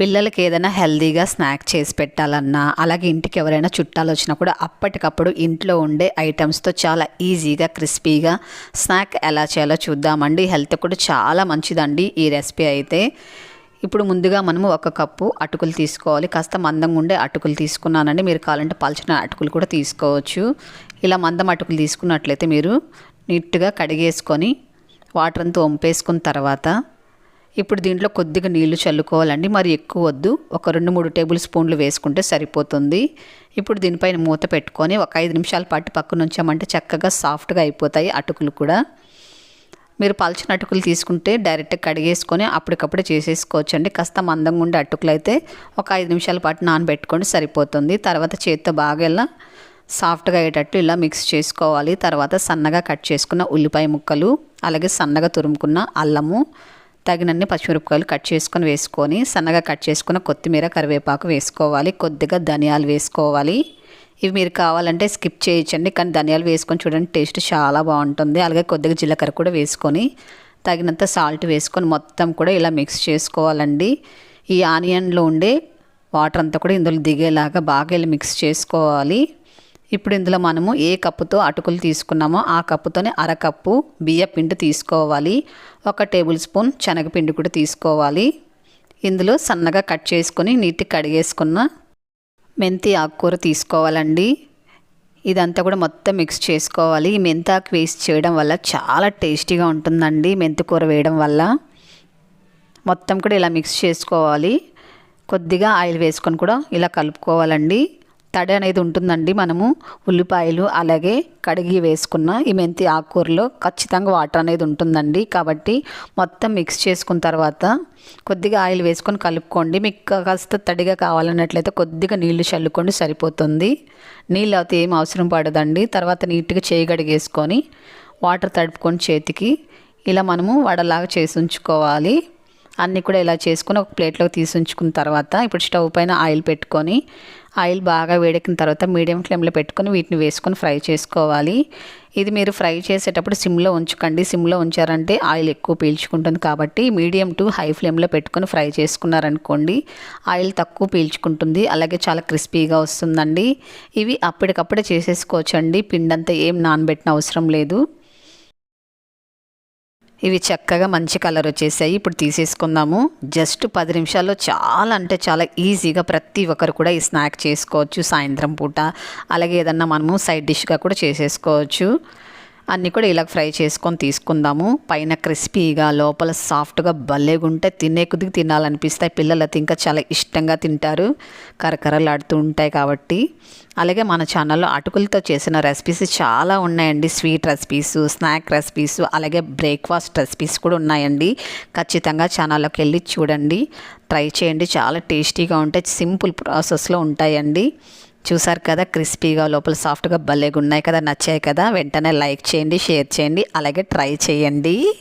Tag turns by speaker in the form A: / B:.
A: పిల్లలకి ఏదైనా హెల్దీగా స్నాక్ చేసి పెట్టాలన్నా అలాగే ఇంటికి ఎవరైనా చుట్టాలు వచ్చినా కూడా అప్పటికప్పుడు ఇంట్లో ఉండే ఐటమ్స్తో చాలా ఈజీగా క్రిస్పీగా స్నాక్ ఎలా చేయాలో చూద్దామండి. హెల్త్ కూడా చాలా మంచిదండి ఈ రెసిపీ అయితే. ఇప్పుడు ముందుగా మనము ఒక కప్పు అటుకులు తీసుకోవాలి. కాస్త మందంగా ఉండే అటుకులు తీసుకున్నానండి. మీరు కావాలంటే పలచిన అటుకులు కూడా తీసుకోవచ్చు. ఇలా మందం అటుకులు తీసుకున్నట్లయితే మీరు నీట్గా కడిగేసుకొని వాటర్ అంతా వంపేసుకున్న తర్వాత ఇప్పుడు దీంట్లో కొద్దిగా నీళ్ళు చల్లుకోవాలండి. మరి ఎక్కువ వద్దు. ఒక రెండు మూడు టేబుల్ స్పూన్లు వేసుకుంటే సరిపోతుంది. ఇప్పుడు దీనిపైన మూత పెట్టుకొని ఒక ఐదు నిమిషాల పాటు పక్కన ఉంచామంటే చక్కగా సాఫ్ట్గా అయిపోతాయి అటుకులు కూడా. మీరు పలచిన అటుకులు తీసుకుంటే డైరెక్ట్గా కడిగేసుకొని అప్పటికప్పుడే చేసేసుకోవచ్చు అండి కాస్త మందంగా ఉండే అటుకులు అయితే ఒక ఐదు నిమిషాల పాటు నానబెట్టుకొని సరిపోతుంది. తర్వాత చేత్తో బాగా ఇలా సాఫ్ట్గా అయ్యేటట్టు ఇలా మిక్స్ చేసుకోవాలి. తర్వాత సన్నగా కట్ చేసుకున్న ఉల్లిపాయ ముక్కలు అలాగే సన్నగా తురుముకున్న అల్లము తగినన్ని పచ్చిమిరపకాయలు కట్ చేసుకొని వేసుకొని సన్నగా కట్ చేసుకున్న కొత్తిమీర కరివేపాకు వేసుకోవాలి. కొద్దిగా ధనియాలు వేసుకోవాలి. ఇవి మీరు కావాలంటే స్కిప్ చేయొచ్చండి కానీ ధనియాలు వేసుకొని చూడండి టేస్ట్ చాలా బాగుంటుంది. అలాగే కొద్దిగా జీలకర్ర కూడా వేసుకొని తగినంత సాల్ట్ వేసుకొని మొత్తం కూడా ఇలా మిక్స్ చేసుకోవాలండి. ఈ ఆనియన్లో ఉండే వాటర్ అంతా కూడా ఇందులో దిగేలాగా బాగా ఇలా మిక్స్ చేసుకోవాలి. ఇప్పుడు ఇందులో మనము ఏ కప్పుతో అటుకులు తీసుకున్నామో ఆ కప్పుతోనే అరకప్పు బియ్య పిండి తీసుకోవాలి. ఒక టేబుల్ స్పూన్ శనగపిండి కూడా తీసుకోవాలి. ఇందులో సన్నగా కట్ చేసుకొని నీటి కడిగేసుకున్న మెంతి ఆకుకూర తీసుకోవాలండి. ఇదంతా కూడా మొత్తం మిక్స్ చేసుకోవాలి. ఈ మెంతి ఆకు వేసి చేయడం వల్ల చాలా టేస్టీగా ఉంటుందండి మెంతి కూర వేయడం వల్ల. మొత్తం కూడా ఇలా మిక్స్ చేసుకోవాలి. కొద్దిగా ఆయిల్ వేసుకొని కూడా ఇలా కలుపుకోవాలండి. తడి అనేది ఉంటుందండి మనము ఉల్లిపాయలు అలాగే కడిగి వేసుకున్న ఈ మెంతి ఆకుకూరలో ఖచ్చితంగా వాటర్ అనేది ఉంటుందండి. కాబట్టి మొత్తం మిక్స్ చేసుకున్న తర్వాత కొద్దిగా ఆయిల్ వేసుకొని కలుపుకోండి. మీకు కాస్త తడిగా కావాలన్నట్లయితే కొద్దిగా నీళ్ళు చల్లుకోండి సరిపోతుంది. నీళ్ళు అయితే ఏం అవసరం పడదండి. తర్వాత నీట్గా చేయి కడిగేసుకొని వాటర్ తడుపుకొని చేతికి ఇలా మనము వడలాగా చేసి ఉంచుకోవాలి. అన్నీ కూడా ఇలా చేసుకొని ఒక ప్లేట్లోకి తీసి ఉంచుకున్న తర్వాత ఇప్పుడు స్టవ్ పైన ఆయిల్ పెట్టుకొని ఆయిల్ బాగా వేడెక్కిన తర్వాత మీడియం ఫ్లేమ్లో పెట్టుకొని వీటిని వేసుకొని ఫ్రై చేసుకోవాలి. ఇది మీరు ఫ్రై చేసేటప్పుడు సిమ్లో ఉంచకండి. సిమ్లో ఉంచారంటే ఆయిల్ ఎక్కువ పీల్చుకుంటుంది కాబట్టి మీడియం టు హై ఫ్లేమ్లో పెట్టుకొని ఫ్రై చేసుకున్నారనుకోండి ఆయిల్ తక్కువ పీల్చుకుంటుంది. అలాగే చాలా క్రిస్పీగా వస్తుందండి. ఇవి అప్పటికప్పుడే చేసేసుకోవచ్చండి. పిండంతా ఏం నానబెట్టిన అవసరం లేదు. ఇవి చక్కగా మంచి కలర్ వచ్చేసాయి. ఇప్పుడు తీసేసుకుందాము. జస్ట్ పది నిమిషాల్లో చాలా అంటే చాలా ఈజీగా ప్రతి ఒక్కరు కూడా ఈ స్నాక్ చేసుకోవచ్చు సాయంత్రం పూట. అలాగే ఏదన్నా మనము సైడ్ డిష్గా కూడా చేసేసుకోవచ్చు. అన్నీ కూడా ఇలా ఫ్రై చేసుకొని తీసుకుందాము. పైన క్రిస్పీగా లోపల సాఫ్ట్గా భలేగుంటే తినే కొద్దిగా తినాలనిపిస్తాయి. పిల్లలు అయితే ఇంకా చాలా ఇష్టంగా తింటారు. కరకరలాడుతూ ఉంటాయి కాబట్టి. అలాగే మన ఛానల్లో అటుకులతో చేసిన రెసిపీస్ చాలా ఉన్నాయండి. స్వీట్ రెసిపీస్ స్నాక్ రెసిపీస్ అలాగే బ్రేక్ఫాస్ట్ రెసిపీస్ కూడా ఉన్నాయండి. ఖచ్చితంగా ఛానల్లోకి వెళ్ళి చూడండి. ట్రై చేయండి. చాలా టేస్టీగా ఉంటాయి. సింపుల్ ప్రాసెస్లో ఉంటాయండి. చూసారు కదా క్రిస్పీగా లోపల సాఫ్ట్గా భలేగా ఉన్నాయి కదా నచ్చాయి కదా వెంటనే లైక్ చేయండి షేర్ చేయండి అలాగే ట్రై చేయండి.